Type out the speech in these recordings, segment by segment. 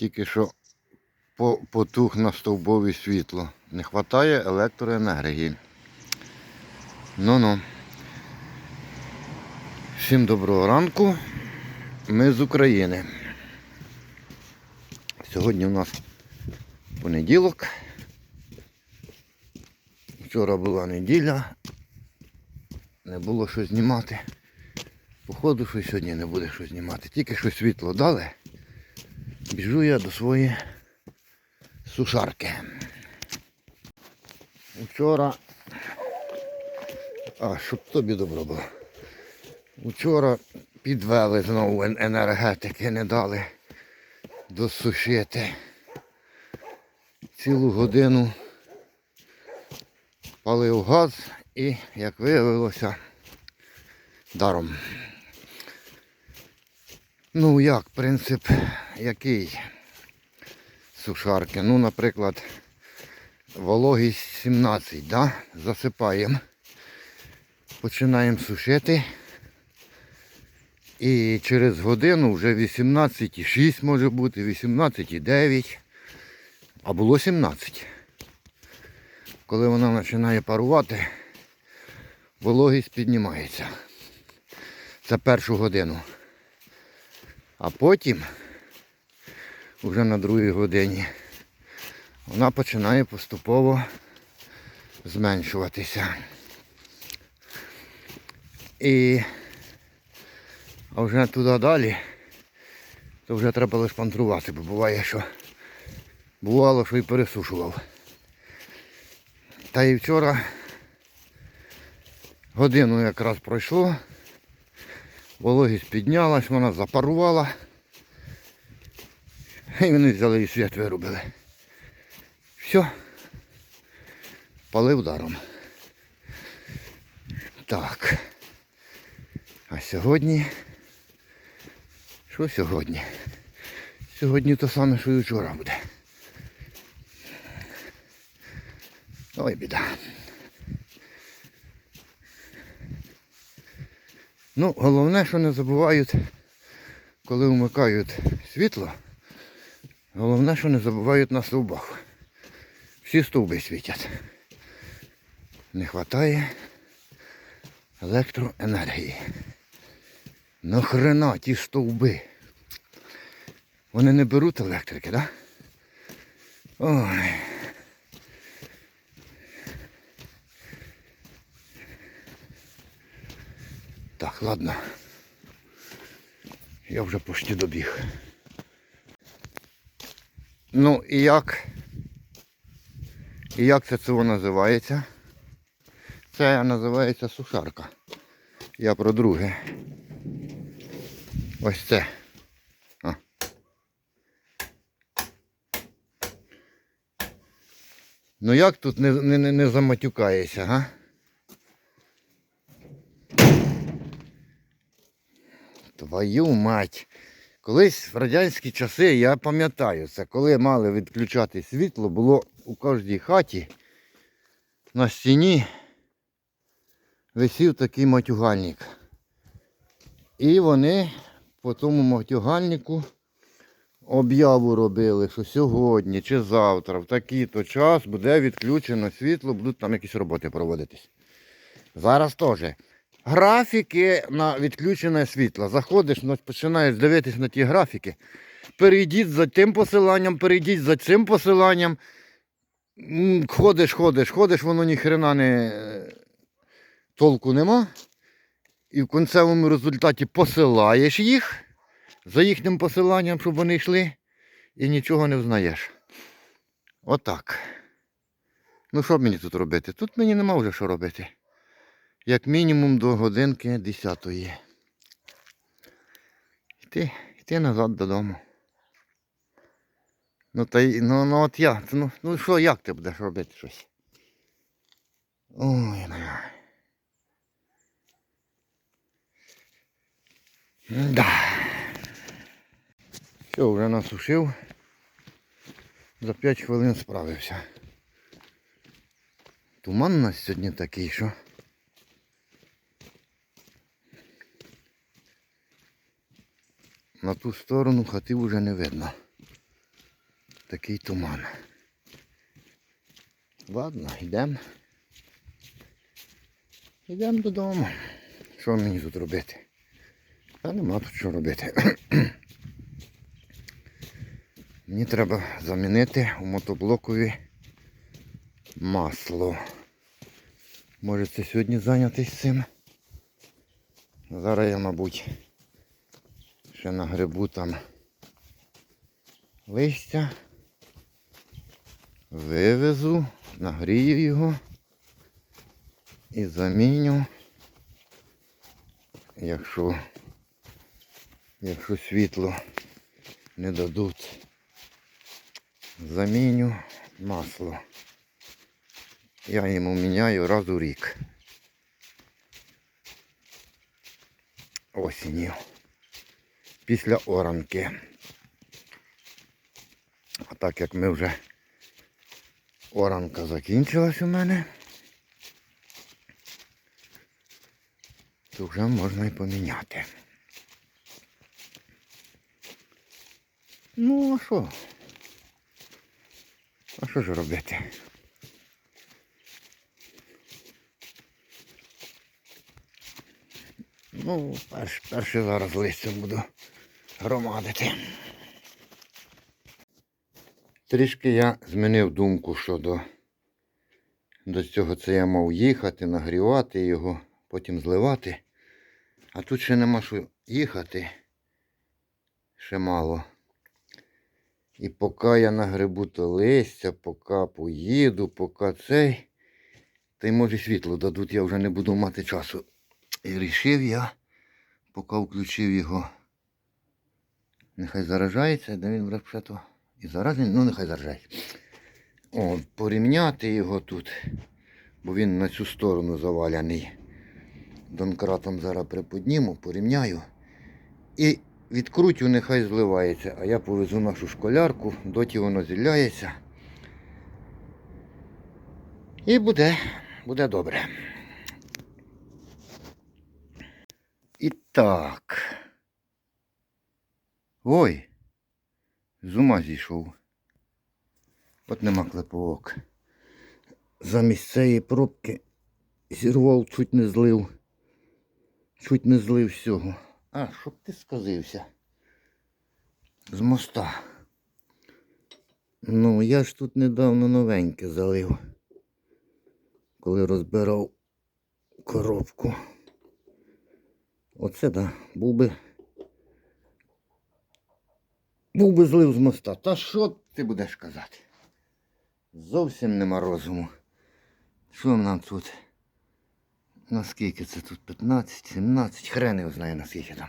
Тільки що потух на стовбові світло. Не вистачає електроенергії. Ну-ну. Всім доброго ранку. Ми з України. Сьогодні у нас понеділок. Вчора була неділя. Не було що знімати. Походу, що сьогодні не буде що знімати. Тільки що світло дали. Біжу я до своєї сушарки. Вчора. А, щоб тобі добро було. Вчора підвели знову енергетики, не дали досушити. Цілу годину палив газ і, як виявилося, даром. Ну як, принцип який сушарки? Ну, наприклад, вологість 17, да? засипаємо. Починаємо сушити. І через годину вже 18,6 може бути, 18,9. А було 17. Коли вона починає парувати, вологість піднімається. Це першу годину. А потім, вже на другій годині, вона починає поступово зменшуватися. І а вже туди далі, то вже треба лише пантрувати, бо буває, що бувало, що і пересушував. Та і вчора годину якраз пройшло, вологість піднялась, вона запарувала. І вони взяли і світ вирубили. Все. Палив даром. Так. А сьогодні. Що сьогодні? Сьогодні то саме, що і вчора буде. Ой, біда. Ну, головне, що не забувають, коли вмикають світло, головне, що не забувають на стовбах. Всі стовби світять. Не вистачає електроенергії. Нахрена ті стовби. Вони не беруть електрики, так? Да? Ой. Так, ладно. Я вже почти добіг. Ну і як? І як це цього називається? Це називається сушарка. Я про друге. Ось це. А. Ну як тут не, не, не, заматюкаєшся, га? Твою мать. Колись в радянські часи, я пам'ятаю це, коли мали відключати світло, було у кожній хаті на стіні висів такий матюгальник. І вони по тому матюгальнику об'яву робили, що сьогодні чи завтра, в такий-то час буде відключено світло, будуть там якісь роботи проводитись. Зараз теж. Графіки на відключене світло. Заходиш, ну, починаєш дивитись на ті графіки. Перейдіть за тим посиланням, перейдіть за цим посиланням. Ходиш, ходиш, ходиш, воно ніхрена не толку нема. І в кінцевому результаті посилаєш їх за їхнім посиланням, щоб вони йшли, і нічого не взнаєш. Отак. Ну що мені тут робити? Тут мені нема вже що робити. Як мінімум до годинки 10-ї. Йти, йти назад додому. Ну та ну, ну от я, ну, ну що, як ти будеш робити щось? Ой, бля. Да. Все, вже насушив. За 5 хвилин справився. Туман у сьогодні такий, що. На ту сторону хати вже не видно. такий туман. Ладно, йдемо. Йдемо додому. Що мені тут робити? Та нема тут що робити. Мені треба замінити у мотоблокові масло. Можете сьогодні зайнятися цим. Зараз я, мабуть, ще нагребу там листя, вивезу, нагрію його і заміню, якщо, якщо світло не дадуть, заміню масло. Я йому міняю раз у рік. Осінню. Після оранки. А так як ми вже оранка закінчилась у мене, то вже можна і поміняти. Ну, а що? А що ж робити? Ну, перш, перше зараз листям буду громадити. Трішки я змінив думку щодо до цього це я мав їхати, нагрівати його, потім зливати. А тут ще нема що їхати. Ще мало. І поки я нагребу то листя, поки поїду, поки цей, та й може світло дадуть, я вже не буду мати часу. І рішив я, поки включив його. Нехай заражається, де він то і заражений, ну нехай заражається. О, порівняти його тут, бо він на цю сторону заваляний. Донкратом зараз приподніму, порівняю. І відкрутю, нехай зливається. А я повезу нашу школярку, доті воно зіляється. І буде, буде добре. І так. Ой, з ума зійшов. От нема клеповок. Замість цієї пробки зірвав, чуть не злив. Чуть не злив всього. А, щоб ти сказився. З моста. Ну, я ж тут недавно новеньке залив. Коли розбирав коробку. Оце да, був би. Був би злив з моста. Та що ти будеш казати? Зовсім нема розуму. Що нам тут? Наскільки це тут? 15, 17, хрен його знає наскільки там.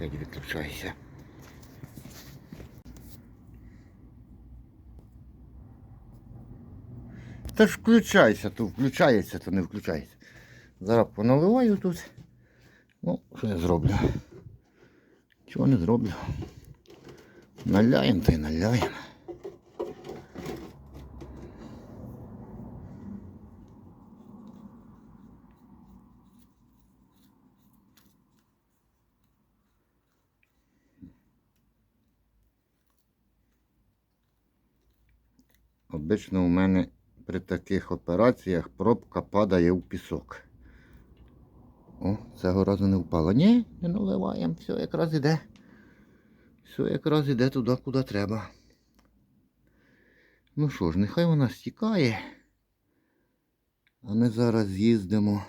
Як виключайся. Та ж включайся, то включається, то не включається. Зараз поналиваю тут. Ну, що я зроблю? Чого не зроблю? Наляємо та й наляємо. Обично у мене при таких операціях пробка падає в пісок. О, цього разу не впала. Ні, не наливаємо, все якраз іде. Все якраз іде туди, куди треба. Ну що ж, нехай вона стікає. А ми зараз з'їздимо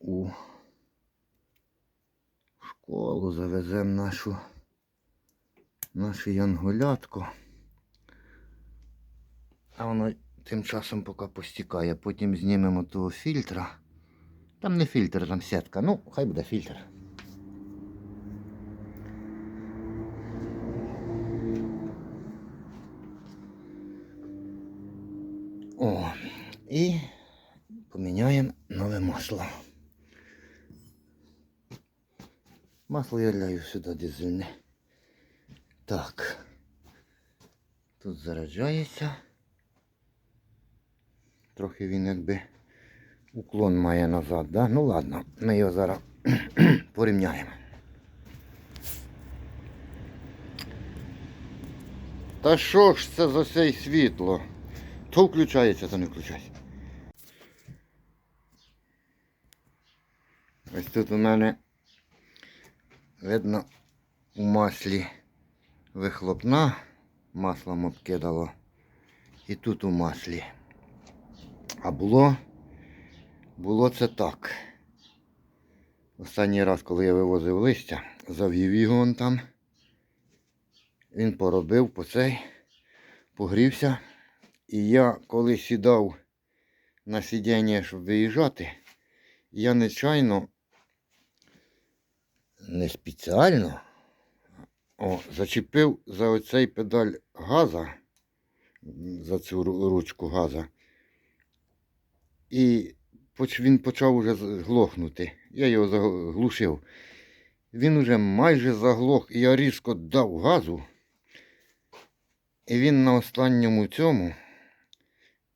у школу, завеземо нашу нашу янголятку. А воно тим часом поки постікає. Потім знімемо того фільтра. Там не фільтр, там сітка. Ну, хай буде фільтр. О, і поміняємо нове масло. Масло я ляю сюди дизельне. Так. Тут заряджається. Трохи він якби уклон має назад, да? Ну ладно, ми його зараз порівняємо. Та що ж це за цей світло? То включається, то не включається. Ось тут у мене видно у маслі вихлопна, маслом обкидало. І тут у маслі. А було, було це так. Останній раз, коли я вивозив листя, завів його он там. Він поробив по цей, погрівся. І я коли сідав на сидіння, щоб виїжджати, я нечайно, не спеціально, о, зачепив за оцей педаль газа, за цю ручку газа. І він почав уже глохнути. Я його заглушив. Він уже майже заглох, і я різко дав газу. І він на останньому цьому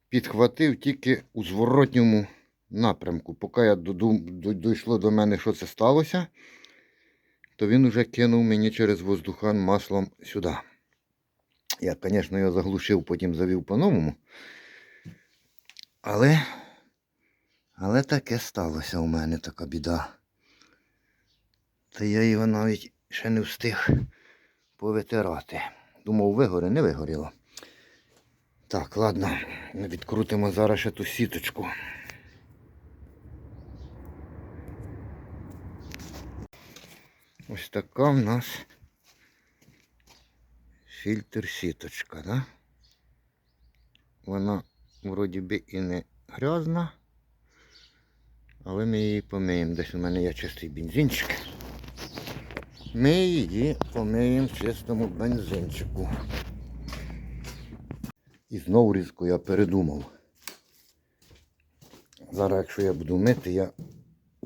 підхватив тільки у зворотньому напрямку. Поки я дійшло до мене, що це сталося, то він уже кинув мені через воздухан маслом сюди. Я, звісно, його заглушив, потім завів по-новому. Але, але таке сталося у мене така біда. Та я його навіть ще не встиг повитирати. Думав, вигоре, не вигоріло. Так, ладно, відкрутимо зараз ще ту сіточку. Ось така в нас фільтр сіточка, да? Вона вроді би і не грязна, але ми її помиємо. Десь у мене є чистий бензинчик. Ми її помиємо в чистому бензинчику. І знову різко я передумав. Зараз, якщо я буду мити, я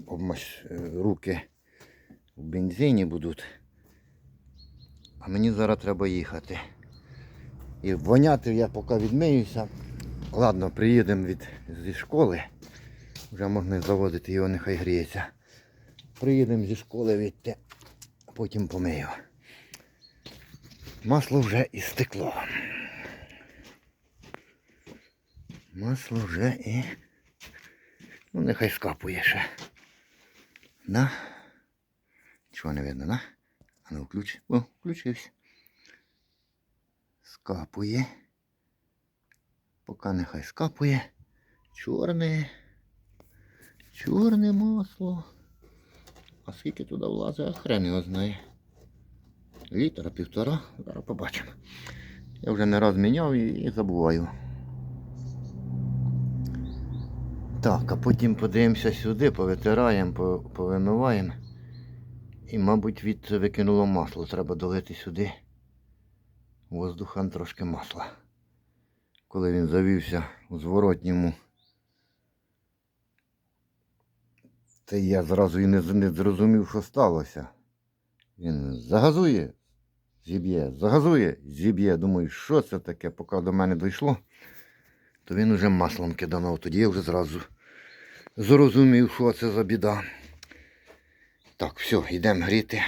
обмаш... е, руки в бензині будуть. А мені зараз треба їхати. І воняти я поки відмиюся. Ладно, приїдемо від зі школи. Вже можна заводити його, нехай гріється. Приїдемо зі школи відти, потім помию. Масло вже і стекло. Масло вже і. Ну, нехай скапує ще. Да? Чого не видно, да? А ну включ. О, включився. Скапує. Поки нехай скапує. Чорне. Чорне масло. А скільки туди влазить, а хрен його знає. Літра, півтора. Зараз побачимо. Я вже не раз міняв і, забуваю. Так, а потім подивимося сюди, повитираємо, повимиваємо. І, мабуть, від викинуло масло. Треба долити сюди воздухан трошки масла. Коли він завівся у зворотньому. Та я зразу і не, не зрозумів, що сталося. Він загазує, зіб'є, загазує, зіб'є. Думаю, що це таке, поки до мене дійшло, то він уже маслом киданув. Тоді я вже зразу зрозумів, що це за біда. Так, все, йдемо гріти.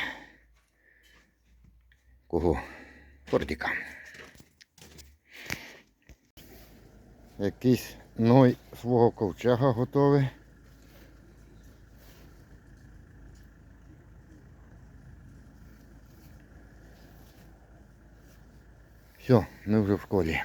Кого? Фордіка. Якийсь ной свого ковчега готовий. Все, ми вже в школі.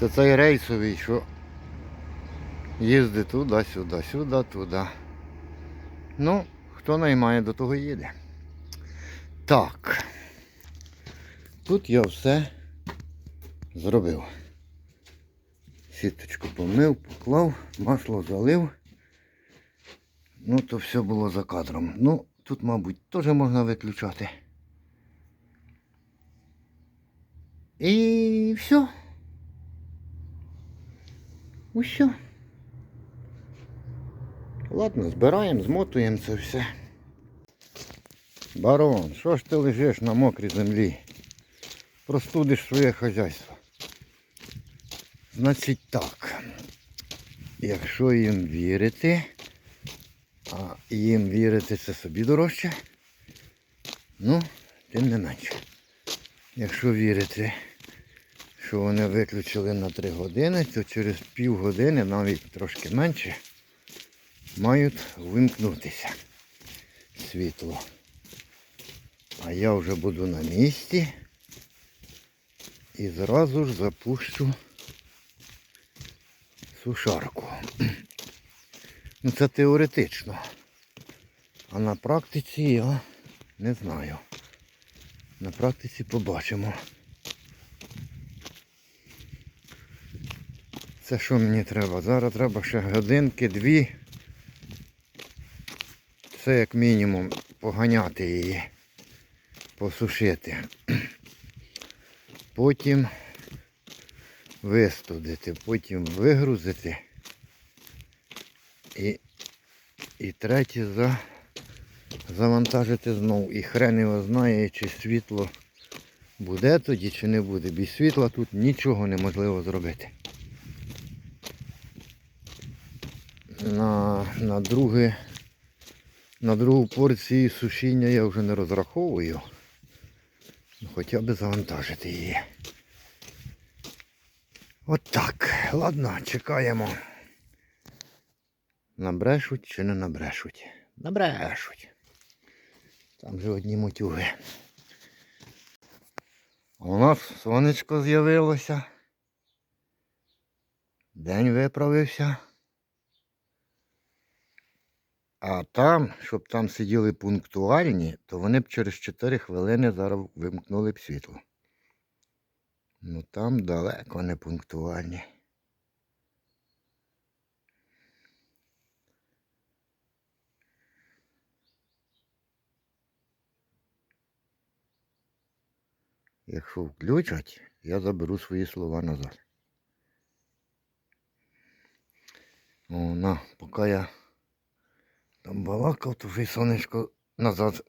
Це цей рейсовий, що їздить туди-сюди, сюди, туди. Ну, хто наймає, до того їде. Так. Тут я все зробив. Сіточку помив, поклав, масло залив. Ну, то все було за кадром. Ну, тут, мабуть, теж можна виключати. І все. Що. Ладно, збираємо, змотуємо це все. Барон, що ж ти лежиш на мокрій землі? Простудиш своє хазяйство. Значить так. Якщо їм вірити, а їм вірити це собі дорожче, ну, тим не менше. Якщо вірити, що вони виключили на 3 години, то через пів години, навіть трошки менше, мають вимкнутися світло. А я вже буду на місці і зразу ж запущу сушарку. Ну це теоретично. А на практиці я не знаю. На практиці побачимо. Це що мені треба? Зараз треба ще годинки, дві. Це як мінімум поганяти її, посушити. Потім вистудити, потім вигрузити. І, і третє за, завантажити знову. І хрен його знає, чи світло буде тоді, чи не буде. Без світла тут нічого неможливо зробити. На, на, друге, на другу порцію сушіння я вже не розраховую. Ну, Хоча б завантажити її. От так. Ладно, чекаємо. Набрешуть чи не набрешуть? Набрешуть. Там же одні мотюги. У нас сонечко з'явилося. День виправився. А там, щоб там сиділи пунктуальні, то вони б через 4 хвилини зараз вимкнули б світло. Ну там далеко не пунктуальні. Якщо включать, я заберу свої слова назад. О, на, поки я там балакав, то вже сонечко назад.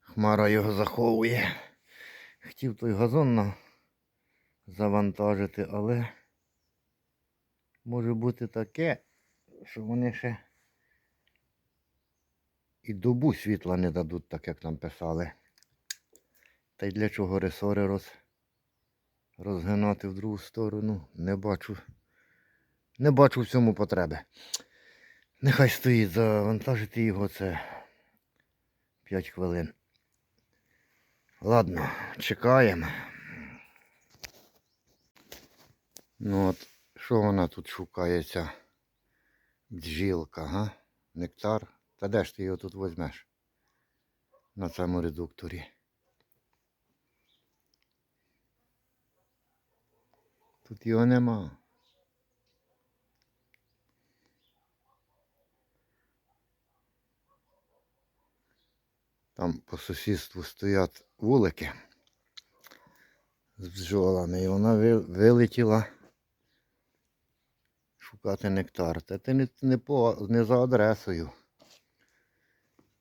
Хмара його заховує. Хотів той газон на... завантажити, але може бути таке, що вони ще і добу світла не дадуть, так як нам писали. Та й для чого ресори роз... розгинати в другу сторону, не бачу. Не бачу в цьому потреби. Нехай стоїть, завантажити його це 5 хвилин. Ладно, чекаємо. Ну от, що вона тут шукає, ця бджілка, га? Нектар? Та де ж ти його тут візьмеш? На цьому редукторі. Тут його нема. Там по сусідству стоять вулики з бджолами, і вона вилетіла шукати нектар. Та ти не, не, по, не за адресою.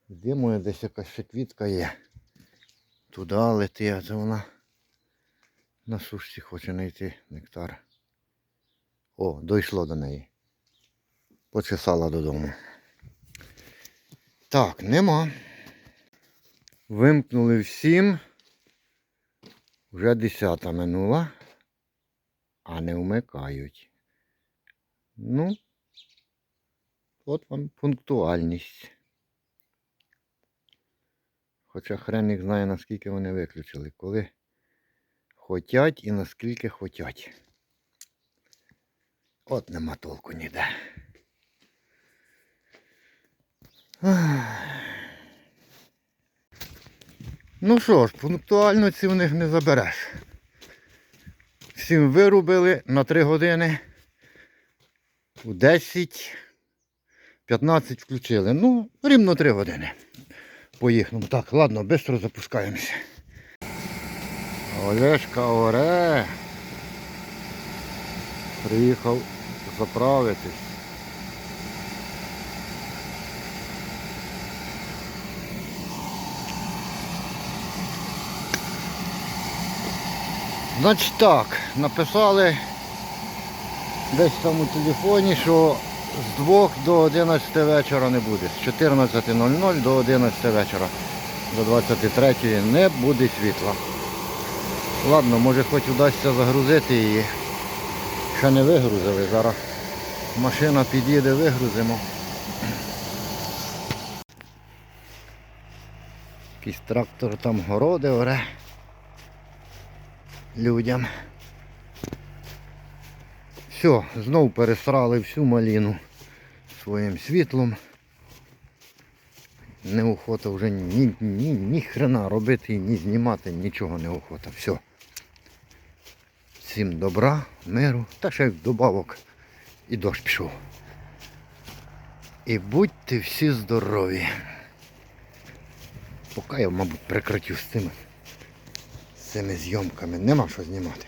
Думаю, десь якась ще квітка є. Туди лети, а це вона на сушці хоче знайти нектар. О, дійшло до неї. Почесала додому. Так, нема. Вимкнули всім. Вже 10 минула, а не вмикають. Ну, от вам пунктуальність. Хоча хрен їх знає, наскільки вони виключили. Коли хотять і наскільки хотять. От нема толку ніде. Ах. Ну що ж, пунктуальності в них не забереш. Всім вирубили на 3 години. У 10, 15 включили. Ну, рівно 3 години. Поїхали. Так, ладно, швидко запускаємося. Олешка Оре. Э. 啊 Э. Приїхав заправитись. Значить так, написали десь там у телефоні, що з 2 до 11 вечора не буде. З 14.00 до 11 вечора. До 23 не буде світла. Ладно, може хоч вдасться загрузити її. Ще не вигрузили. Зараз машина під'їде, вигрузимо. Якийсь трактор там городи оре людям. Все, знов пересрали всю маліну своїм світлом. Неохота вже ні, ні, ні хрена робити, ні знімати, нічого не охота. Все. Всім добра, миру, та ще й вдобавок і дощ пішов. І будьте всі здорові. Поки я, мабуть, прекратю з цими, цими зйомками. Нема що знімати.